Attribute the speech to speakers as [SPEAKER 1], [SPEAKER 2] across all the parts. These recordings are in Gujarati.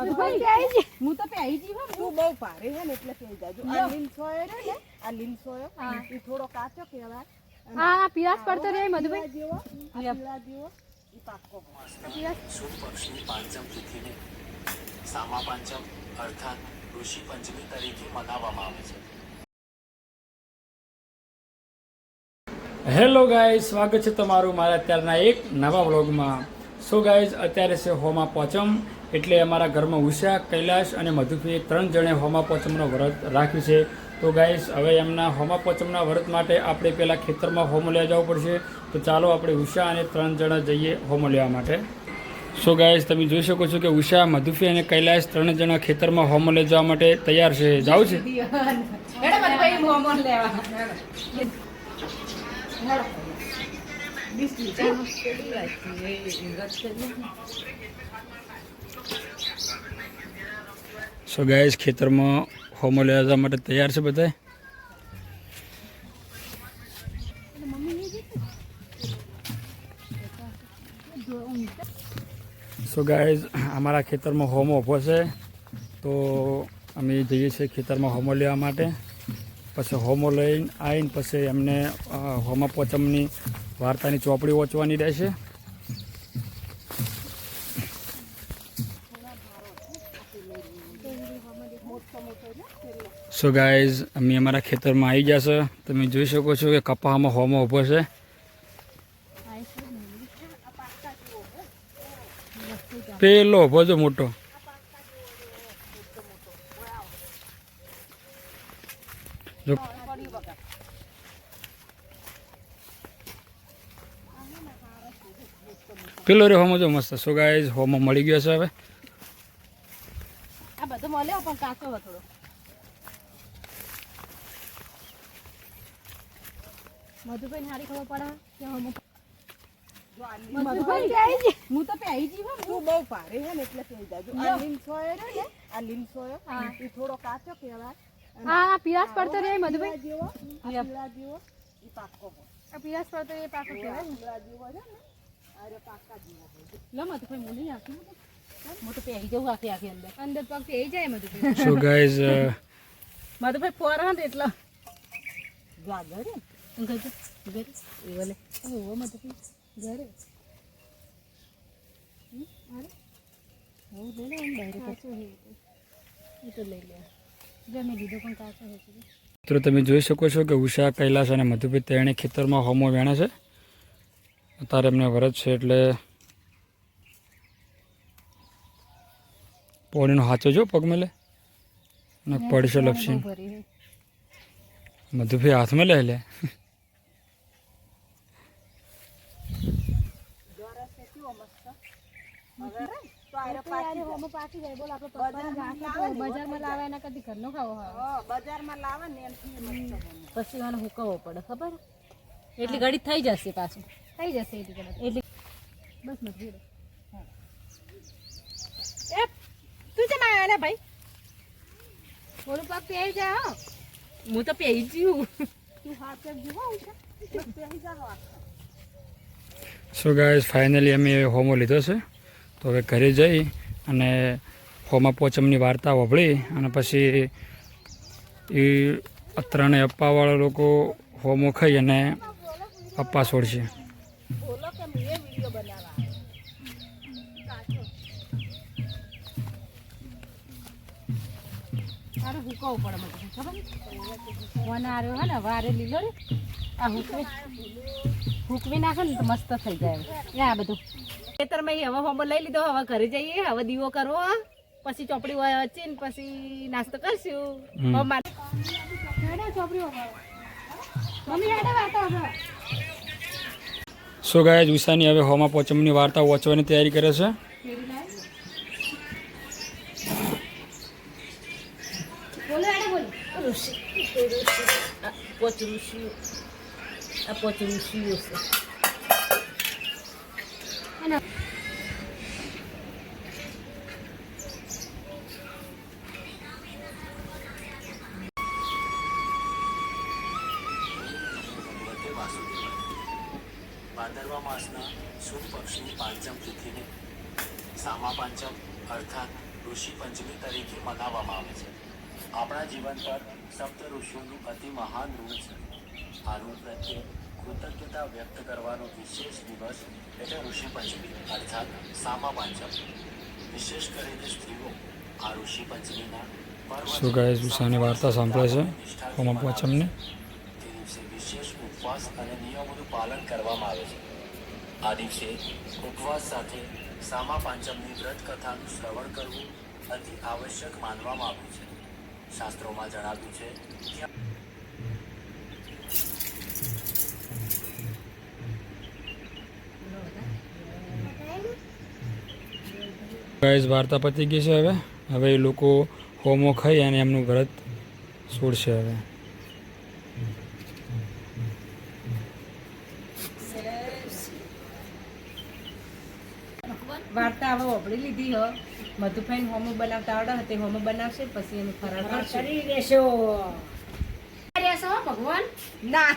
[SPEAKER 1] મધુભાઈ
[SPEAKER 2] હું તો પહેરી જી હો
[SPEAKER 1] બહુ ભારે છે ને એટલે કહી જાજો. આ લીલસોયો ને આ લીલસોયો એ થોડો કાચો કહેવાય.
[SPEAKER 2] હા પીરાસ પડતો રે મધુભાઈ.
[SPEAKER 1] જેવો આ જેવો એ પાક્કો
[SPEAKER 3] શુભ પક્ષની પાંચમ તિથિને સામા પાંચમ અર્થાત ઋષિ પંચમી તરીકે મનાવવામાં આવે છે?
[SPEAKER 4] હેલો ગાઈઝ સ્વાગત છે તમારું મારા અત્યારના એક નવા વ્લોગમાં. સો ગાઈઝ અત્યારે છે હોમા પોચમ. એટલે અમારા ઘરમાં ઉષા, કૈલાશ અને મધુભાઈ ત્રણ જણે હોમાપોચમનો વ્રત રાખ્યું છે. તો ગાઈઝ હવે એમના હોમાપોચમના વ્રત માટે આપણે પહેલાં ખેતરમાં હોમો લેવા જવું પડશે. તો ચાલો આપણે ઉષા અને ત્રણ જણા જઈએ હોમો લેવા માટે. સો ગાઈઝ તમે જોઈ શકો છો કે ઉષા મધુફી અને કૈલાશ ત્રણ જણા ખેતરમાં હોમો લઈ જવા માટે તૈયાર છે. જાવ છે.
[SPEAKER 2] લેવા.
[SPEAKER 4] સો ગાય ખેતરમાં હોમો લેવા માટે તૈયાર છે બધા સો ગાય અમારા ખેતરમાં હોમો ઊભો છે. તો અમે જઈએ છીએ ખેતરમાં હોમો લેવા માટે. પછી હોમો લઈને આવીને પછી એમને હોમા પોચમની વાર્તાની ચોપડી વાંચવાની રહેશે. સો ગાઈઝ અમે અમારા ખેતરમાં આવી ગયા છે. તમે જોઈ શકો છો કે કપામાં હોમો ઊભો છે. પેલો ઊભો છે મોટો. પેલો રે હોમો જો મસ્ત. સો ગાઈઝ હોમો મળી ગયો છે હવે.
[SPEAKER 2] આ બધો મળ્યો પણ કાચો થોડો. મધુભાઈ હારી ખબર પડે કે હમ
[SPEAKER 1] જો આ લીલ-
[SPEAKER 2] મધુભાઈ? હું તો પહેરી જી હું
[SPEAKER 1] બહુ ભારે ને એટલે કહી જાજો. આ લીલસોયો ને આ
[SPEAKER 2] લીમસોયો
[SPEAKER 1] એ થોડો કાચો કહેવાય.
[SPEAKER 2] હા પીરાસ પડતો રે મધુભાઈ.
[SPEAKER 1] જેવો એ પાકો
[SPEAKER 2] આ પીરાસ પડતો એ પાકો કહેવાય. ને.
[SPEAKER 1] જેવો છે ને અરે પાકા જેવો.
[SPEAKER 2] લો મધુભાઈ હું તો પહેરી જવું આખી આખી અંદર. અંદર પગ પહેરી જાય મધુભાઈ.
[SPEAKER 4] સો ગાઈઝ
[SPEAKER 2] મધુભાઈ એટલે.
[SPEAKER 1] ગાગર હે.
[SPEAKER 2] લે તો. લે
[SPEAKER 4] મિત્રો, તમે જોઈ શકો છો કે ઉષા કૈલાસ અને મધુભાઈ તેણે ખેતરમાં હોમો વેણે છે અત્યારે એમને વરજ છે એટલે પોણીનો હાચો જો પગ મેલે અને પડશે લપસી. મધુભાઈ હાથમાં લે લે
[SPEAKER 1] તો આરે પાકી જાય.
[SPEAKER 2] પાકી જાય બોલ આપણે પપ્પાને ઘાસ તો બજારમાં લાવે એના કરતી ઘરનો ખાવો
[SPEAKER 1] બજારમાં લાવે ને એનાથી મસ્ત બને.
[SPEAKER 2] પછી મને હુકવવો પડે ખબર? એટલી ઘડી થઈ જશે પાછું. થઈ જશે એટલી ઘડી. એટલી બસ મત એ તું આવ્યો ને ભાઈ? થોડું પગ પહેરી જા હો. હું તો પહેરી જ્યું
[SPEAKER 1] તું હાથે.
[SPEAKER 4] સો ગાઈઝ ફાઇનલી અમે હોમો લીધો છે. તો હવે ઘરે જઈ અને હોમા પોચમની વાર્તા વભળી અને પછી એ ત્રણે અપ્પાવાળા લોકો હોમો ખાઈ અને અપ્પા છોડશે.
[SPEAKER 2] હુકવી નાખે ને તો મસ્ત થઈ જાય. એ બધું. ખેતરમાં હવે હોમો લઈ લીધો હવે ઘરે જઈએ હવે દીવો કરવો પછી ચોપડી ને પછી નાસ્તો કરશું.
[SPEAKER 4] સો ગાય ઉષાની હવે હોમાં પોચમની વાર્તા વાંચવાની તૈયારી કરે છે.
[SPEAKER 2] બોલો ઋષિ પોચ ઋષિ. આ પોચ ઋષિઓ છે
[SPEAKER 3] ભાદરવા માસના શુભ પક્ષની પાંચમ તિથિને સામા પાંચમ અર્થાત ઋષિ પંચમી તરીકે મનાવવામાં આવે છે. આપણા જીવન પર સપ્ત ઋષિઓનું અતિ મહાન ઋણ છે. આ ઋણ પ્રત્યે કૃતજ્ઞતા વ્યક્ત કરવાનો વિશેષ દિવસ એટલે ઋષિ પંચમી અર્થાત સામા પાંચમ. વિશેષ કરીને સ્ત્રીઓ આ ઋષિ પંચમીના
[SPEAKER 4] શું ગાય ઉષાની વાર્તા સાંભળે છે હોમા પોચમને.
[SPEAKER 3] તે દિવસે વિશેષ ઉપવાસ અને નિયમોનું પાલન કરવામાં આવે છે. આ દિવસે ઉપવાસ સાથે સામા પાંચમની વ્રત કથાનું શ્રવણ કરવું અતિ આવશ્યક માનવામાં આવ્યું છે. શાસ્ત્રોમાં જણાવ્યું છે કે
[SPEAKER 4] ગાઈઝ વાર્તા પતી ગઈ છે હવે. હવે એ લોકો હોમો ખાઈ અને એમનું વ્રત છોડશે હવે.
[SPEAKER 2] વાર્તા હવે ઓપડી લીધી હો. મધુભાઈ હોમો બનાવતા આવડે તે હોમો બનાવશે પછી એનું ફરાળ કરશે.
[SPEAKER 5] રહેશો ભગવાન?
[SPEAKER 2] ના.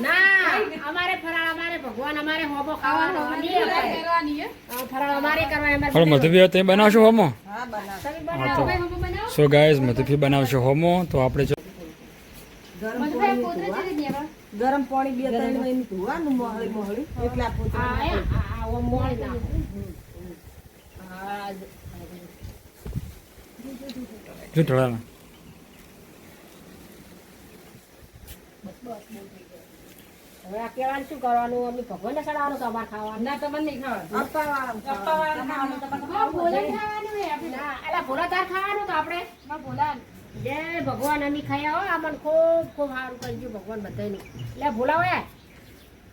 [SPEAKER 5] ના. અમારે ફરાળ અમારે ભગવાન અમારે હોબો ખાવાનો. ફરાળ અમારે કરવાનો અમારે.
[SPEAKER 4] પણ મધુભી તમે બનાવશો હોમો?
[SPEAKER 1] હા બનાવ
[SPEAKER 5] તમે બનાવો
[SPEAKER 4] તો.
[SPEAKER 5] ભાઈ, હોબો બનાવો.
[SPEAKER 4] સો ગાઈઝ મધુભી બનાવશો હોમો તો આપણે જો
[SPEAKER 1] ગરમ પાણી
[SPEAKER 5] છે
[SPEAKER 1] બે ત્રણ મહિને ધોવાનું મોહળી મોહળી. એટલા
[SPEAKER 5] આ,
[SPEAKER 1] પોતા
[SPEAKER 5] આ, આ, ઓમ મોળી નાખો. હા, હવે આ કેવાનું શું કરવાનું? અમે ભગવાન ચડાવવાનું તો અમારે ખાવાનું.
[SPEAKER 2] ના તમને નહીં ખાવાનું.
[SPEAKER 1] અપાવાનું
[SPEAKER 2] અપાવાનું ખાવાનું
[SPEAKER 5] અલા, ભોલા તાર ખાવાનું તો આપણે. જય ભગવાન અમે ખાયા હો અમને ખૂબ ખૂબ સારું કરજો ભગવાન બધાને લે ભોલા હોય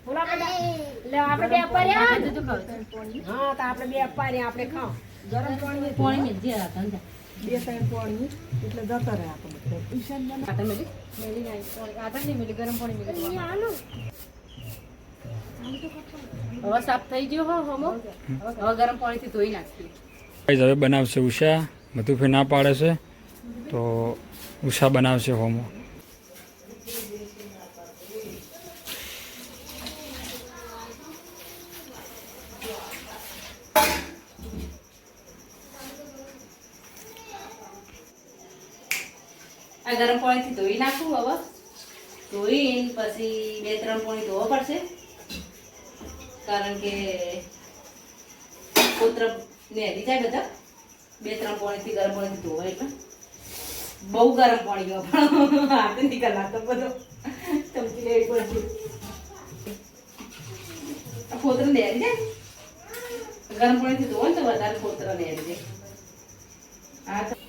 [SPEAKER 5] ભોલા બધા. લે આપણે બે અપાર્યા હા તો આપણે બે અપાર્યા આપણે ખાઓ
[SPEAKER 1] ગરમ પાણી
[SPEAKER 2] પાણી મેં જે હતા
[SPEAKER 1] બે ત્રણ પાણી એટલે જતો રહે આપણે ઈશાન
[SPEAKER 2] આટા મેલી મેલી નાઈ આટા નહીં મેલી ગરમ પાણી મેલી હવે સાફ થઈ ગયો હો હોમો. હવે ગરમ પાણીથી ધોઈ નાખીએ.
[SPEAKER 4] હવે બનાવશે ઉષા. મધુભાઈ ના પાડે છે. તો ઉષા બનાવશે હોમો.
[SPEAKER 2] આ ગરમ પાણીથી ધોઈ નાખું હવે. ધોઈને પછી બે, ત્રણ પાણી ધોવા પડશે. કારણ કે કોત્ર નેરી જાય બધા. બે, ત્રણ પાણીથી ગરમ પાણીથી ધોવાય એટલે. બહુ ગરમ પાણી પણ. હાથ નીકળ નાખતો બધો. ચમચી લેવી પડશે. ખોતર નેરી જાય. ગરમ પાણીથી ધોવો ને તો વધારે ખોતર નેરી જાય. હા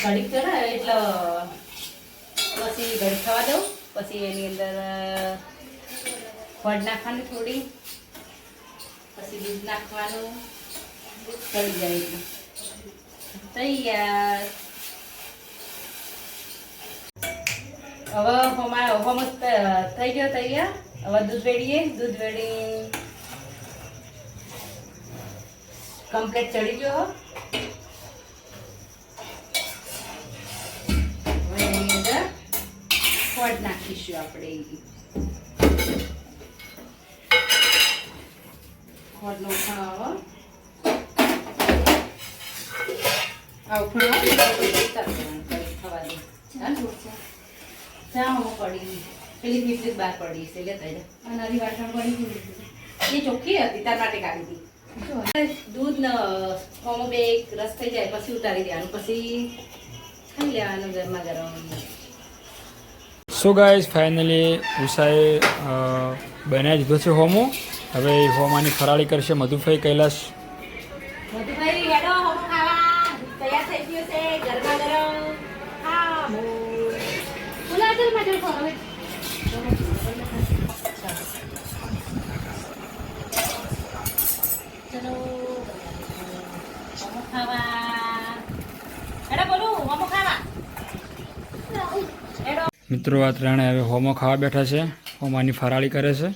[SPEAKER 2] ઘડીક છે ને, એટલે પછી ઘડીક થવા દઉં. પછી એની અંદર ફળ નાખવાની થોડી. પછી દૂધ નાખવાનું. ચડી જાય એટલે. તૈયાર હવે હોમા હોમ થઈ ગયો તૈયાર. હવે દૂધ વેડીએ દૂધ વેડી કમ્પ્લેટ ચડી ગયો. ખોટ નાખીશું આપણે ઘરનો ઉફાણો આ ઉફાણો આવે ને તો ઉતાર દેવાનું, કઈ થવા દે ચાલ ચા હમો પડી પેલી બીજી બહાર પડી છે લેતા જા અને હરી વાસણ એ ચોખ્ખી હતી તાર માટે કાઢી હતી દૂધ બે રસ થઈ જાય પછી ઉતારી દેવાનું પછી ખાઈ લેવાનું ગરમા ગરમ
[SPEAKER 4] સો ગાઈઝ ફાઇનલી ઉષાએ બનાવી દીધો છે હોમો. હવે એ હોમાની ફરાળી કરશે મધુભાઈ કૈલાશ.
[SPEAKER 2] મધુભાઈ હેડો હમો ખાવા તૈયાર થઈ ગયો છે ગરમા ગરમ હા
[SPEAKER 5] બોલા ચાલ માટે ખાઓ હવે.
[SPEAKER 2] ચલો હમો ખાવા હેડો બોલું હમો ખાવા હેડો
[SPEAKER 4] મિત્રો આ ત્રણે હવે હોમો ખાવા બેઠા છે. હોમાની ફરાળી કરે છે.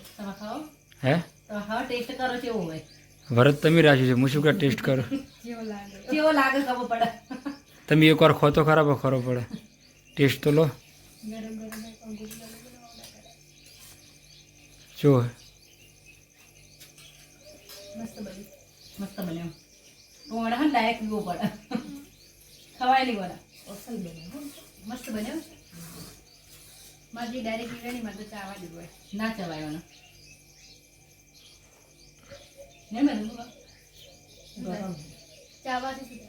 [SPEAKER 4] હે?
[SPEAKER 2] તમે ખાઓ? ટેસ્ટ કરો કેવું હોય?
[SPEAKER 4] ભરત તમે રાખ્યું છે. હું શું ટેસ્ટ કરો.
[SPEAKER 2] કેવો લાગે? ખબર પડે?
[SPEAKER 4] તમે એકવાર ખોતો ખરાબ ખરો પડે. ટેસ્ટ તો લો. જો.
[SPEAKER 2] મસ્ત બન્યું ડાયરેક્ટ પડે. વડા. મસ્ત બન્યું મારી ડાયરેક્ટ પીવાની મારે તો ચાવા દીધું હોય. ના ચવાય એનો ને મેં ચાવાથી